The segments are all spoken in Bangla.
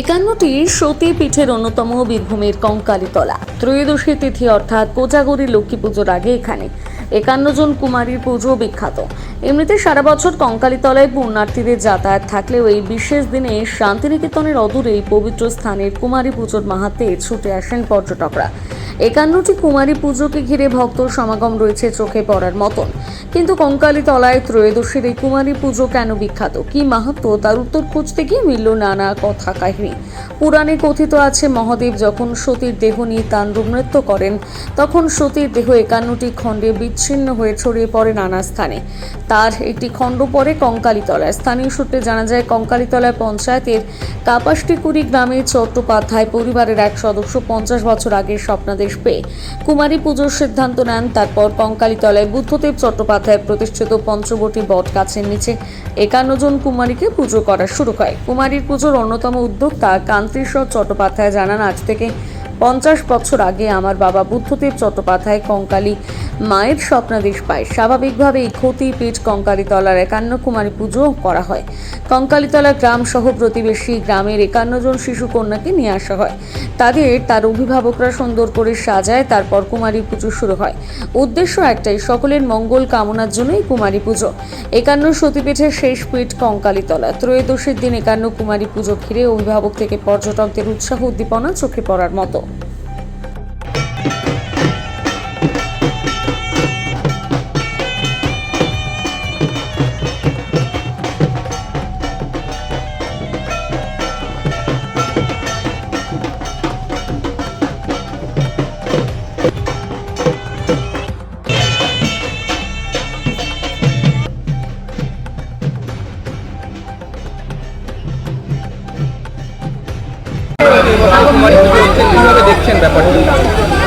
একান্নটি সতী পীঠের অন্যতম বীরভূমের কঙ্কালীতলা। ত্রয়োদশী তিথি অর্থাৎ কোজাগরী লক্ষ্মী পুজোর আগে এখানে। একান্ন জন কুমারীর পুজো বিখ্যাত। এমনিতে সারা বছর কঙ্কালীতলায় পুণ্যার্থীদের যাতায়াত থাকলেও এই বিশেষ দিনে শান্তিনিকেতনের অদূরে এই পবিত্র স্থানের কুমারী পুজোর মাহাত্মে ছুটে আসেন পর্যটকরা। একান্নটি কুমারী পুজোকে ঘিরে ভক্ত সমাগম রয়েছে চোখে পড়ার মতন। কিন্তু কঙ্কালী তলায় ত্রয়োদশীর এই কুমারী পুজো কেন বিখ্যাত? কি মাহাত্ম? তার উত্তর খুঁজতে গিয়ে মিলল নানা কথা কাহিনী। পুরাণে কথিত আছে, মহাদেব যখন সতীর দেহ নিয়ে তাণ্ডব নৃত্য করেন, তখন সতীর দেহ একান্নটি খণ্ডে বিচ্ছিন্ন হয়ে ছড়িয়ে পড়ে নানা স্থানে। তার একটি খণ্ড পড়ে কঙ্কালীতলায়। স্থানীয় সূত্রে জানা যায়, কঙ্কালীতলায় পঞ্চায়েতের কাপাসটিকুড়ি গ্রামে চট্টোপাধ্যায় পরিবারের এক সদস্য পঞ্চাশ বছর আগে স্বপ্নাদেশ পেয়ে কুমারী পুজোর সিদ্ধান্ত নেন। তারপর কঙ্কালীতলায় বুদ্ধদেব চট্টোপাধ্যায় প্রতিষ্ঠিত পঞ্চবটি বট গাছের নিচে একান্ন জন কুমারীকে পুজো করা শুরু হয়। কুমারীর পুজোর অন্যতম উদ্যোক্তা কান্তিশ্বর চট্টোপাধ্যায় জানান, আজ থেকে পঞ্চাশ বছর আগে আমার বাবা বুদ্ধদেব চট্টোপাধ্যায় কঙ্কালী মায়ের স্বপ্নাদেশ পায়। স্বাভাবিকভাবেই ক্ষতিপীঠ কঙ্কালীতলার একান্ন কুমারী পুজো করা হয়। কঙ্কালীতলা গ্রাম সহ প্রতিবেশী গ্রামের একান্ন জন শিশু কন্যাকে নিয়ে আসা হয়। তাদের, তার অভিভাবকরা সুন্দর করে সাজায়, তারপর কুমারী পুজো শুরু হয়। উদ্দেশ্য একটাই, সকলের মঙ্গল কামনার জন্যই কুমারী পুজো। একান্ন সতীপীঠের শেষ পীঠ কঙ্কালীতলা। ত্রয়োদশীর দিন একান্ন কুমারী পুজো ঘিরে অভিভাবক থেকে পর্যটকদের উৎসাহ উদ্দীপনা চোখে পড়ার মতো। দেখছেন ব্যাপারটা?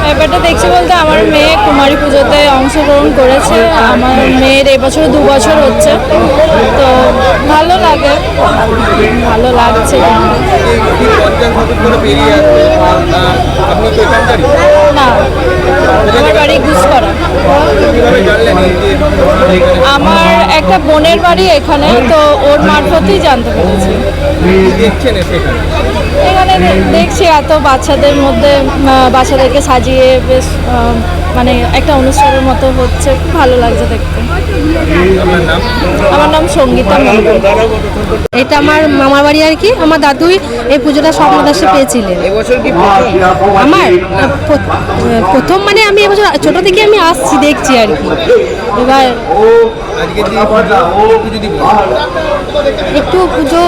ব্যাপারটা দেখছি বলতে আমার মেয়ে কুমারী পুজোতে অংশগ্রহণ করেছে। আমার মেয়ের এবছর দু বছর হচ্ছে। তো ভালো লাগে। ভালো লাগছে। না আমার বাড়ি আমার একটা বোনের বাড়ি এখানে তো ওর মারফতই জানতে পেরেছি। দেখছেন এসে এখানে এখানে দে- দেখছি এত বাচ্চাদের মধ্যে বাচ্চাদেরকে সাজিয়ে বেশ মানে একটা অনুষ্ঠানের মতো হচ্ছে। খুব ভালো লাগছে দেখতে। আমার নাম সঙ্গীতা এটা আমার মামার বাড়ি আর কি। আমার দাদুই এই পুজোটা স্বপ্নদাসে পেয়েছিলেন। এবছর কি প্রথম? আমার প্রথম মানে আমি এবছর ছোট থেকে আমি আসছি দেখছি আর কি। এবার একটু যদি বলেন। একটু পুজো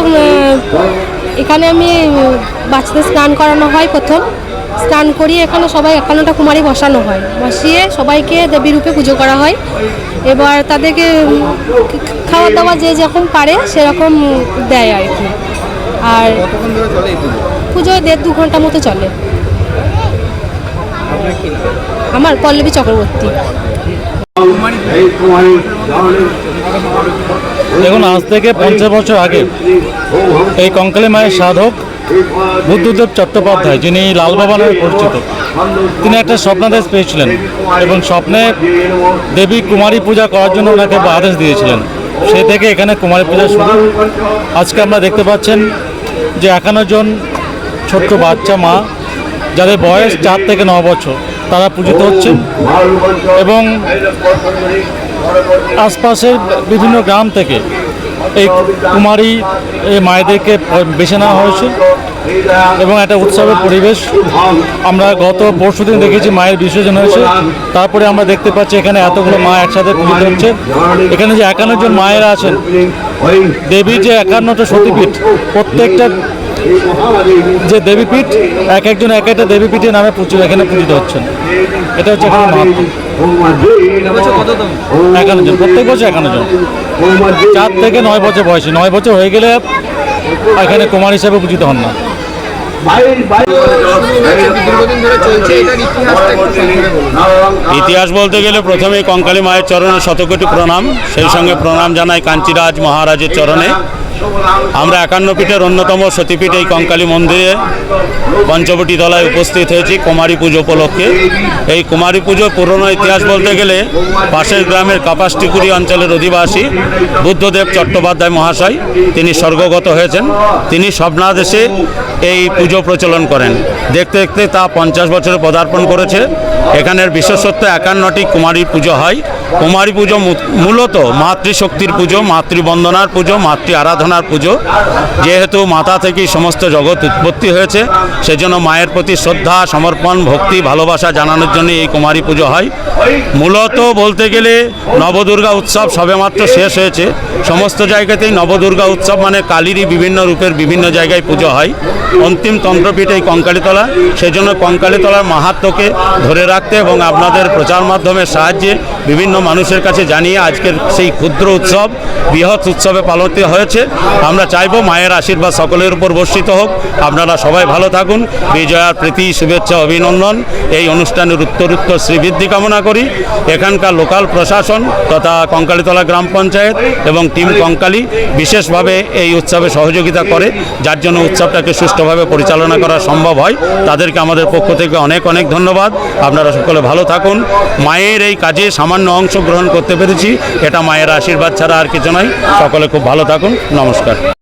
এখানে আমি বাচ্চাদের স্নান করানো হয় প্রথম। স্নান করিয়ে এখানে সবাই একান্নটা কুমারী বসানো হয়। বসিয়ে সবাইকে দেবী রূপে পুজো করা হয়। এবার তাদেরকে খাওয়া দাওয়া যে যখন পারে সেরকম দেয় আর কি। আর পুজো দেড় দু ঘণ্টা মতো চলে? আমার পল্লবী চক্রবর্তী। দেখুন, আজ থেকে পঞ্চাশ বছর আগে এই কঙ্কালী মায়ের সাধক বুদ্ধদেব চট্টোপাধ্যায়, যিনি লাল বাবা নামে পরিচিত, তিনি একটা স্বপ্নাদেশ পেয়েছিলেন এবং স্বপ্নে দেবী কুমারী পূজা করার জন্য ওনাকে আদেশ দিয়েছিলেন। সে থেকে এখানে কুমারী পূজা শুরু। আজকে আমরা দেখতে পাচ্ছেন যে একান্ন জন ছোট্ট বাচ্চা মা, যাদের বয়স চার থেকে ন বছর, তারা পূজিত হচ্ছেন এবং আশপাশের বিভিন্ন গ্রাম থেকে এই কুমারী এই মায়েদেরকে বেছে নেওয়া হয়েছে। এবং একটা উৎসবের পরিবেশ আমরা গত পরশু দিন দেখেছি মায়ের বিসর্জন হয়েছে। তারপরে আমরা দেখতে পাচ্ছি এখানে এতগুলো মা একসাথে পূজিত হচ্ছে। এখানে যে একান্ন জন মায়েরা আছেন, দেবীর যে একান্নটা সতীপীঠ, প্রত্যেকটা যে দেবীপীঠ, এক একজন এক একটা দেবীপীঠের নামে পুজো এখানে পূজিত হচ্ছেন। এটা হচ্ছে এখানে একান্ন জন প্রত্যেক বছর একান্ন জন। চার থেকে নয় বছর বয়সী নয় বছর হয়ে গেলে এখানে কুমার হিসেবে পূজিত হন না। ইতিহাস বলতে গেলে প্রথমে কঙ্কালী মায়ের চরণে শতকোটি প্রণাম সেই সঙ্গে প্রণাম জানাই কাঞ্চিরাজ মহারাজের চরণে। আমরা একান্ন পীঠের অন্যতম সতীপীঠ এই কঙ্কালী মন্দিরে পঞ্চবটি তলায় উপস্থিত হয়েছি কুমারী পুজো উপলক্ষে। এই কুমারী পুজোর পুরনো ইতিহাস বলতে গেলে পাশের গ্রামের কাপাসটিকুড়ি অঞ্চলের অধিবাসী বুদ্ধদেব চট্টোপাধ্যায় মহাশয়, তিনি স্বর্গগত হয়েছেন। তিনি স্বপ্নাদেশে এই পুজো প্রচলন করেন। দেখতে দেখতে তা পঞ্চাশ বছরে পদার্পণ করেছে। এখানের বিশেষত্ব একান্নটি কুমারী পুজো হয়। কুমারী পুজো মূলত মাতৃশক্তির পুজো, মাতৃবন্দনার পুজো, মাতৃ আরাধনার পুজো। যেহেতু মাতা থেকেই সমস্ত জগৎ উৎপত্তি হয়েছে, সেজন্য মায়ের প্রতি শ্রদ্ধা, সমর্পণ, ভক্তি, ভালোবাসা জানানোর জন্য এই কুমারী পুজো হয়। মূলত বলতে গেলে নবদুর্গা উৎসব সবেমাত্র শেষ হয়েছে। সমস্ত জায়গাতেই নবদুর্গা উৎসব মানে কালীরই বিভিন্ন রূপের বিভিন্ন জায়গায় পুজো হয়। অন্তিম তন্ত্রপীঠ এই কঙ্কালীতলা। সেই জন্য কঙ্কালীতলার মাহাত্ম্যকে ধরে রাখতে এবং আপনাদের প্রচার মাধ্যমের সাহায্যে বিভিন্ন মানুষের কাছে জানিয়ে আজকের সেই ক্ষুদ্র উৎসব, বৃহৎ উৎসবে পালিত হয়েছে। আমরা চাইব মায়ের আশীর্বাদ সকলের উপর বর্ষিত হোক। আপনারা সবাই ভালো থাকুন। বিজয়ার প্রীতি, শুভেচ্ছা, অভিনন্দন। এই অনুষ্ঠানের উত্তরোত্তর শ্রীবৃদ্ধি কামনা করি। এখানকার লোকাল প্রশাসন তথা কঙ্কালীতলা গ্রাম পঞ্চায়েত এবং টিম কঙ্কালী বিশেষভাবে এই উৎসবে সহযোগিতা করে, যার জন্য উৎসবটাকে সুষ্ঠুভাবে পরিচালনা করা সম্ভব হয়। তাদেরকে আমাদের পক্ষ থেকে অনেক অনেক ধন্যবাদ। আপনারা সকলে ভালো থাকুন। মায়ের এই কাজে সামান্য অংশগ্রহণ করতে পেরেছি। এটা মায়ের আশীর্বাদ ছাড়া আর কিছু নয়। সকলে খুব ভালো থাকুন। নমস্কার।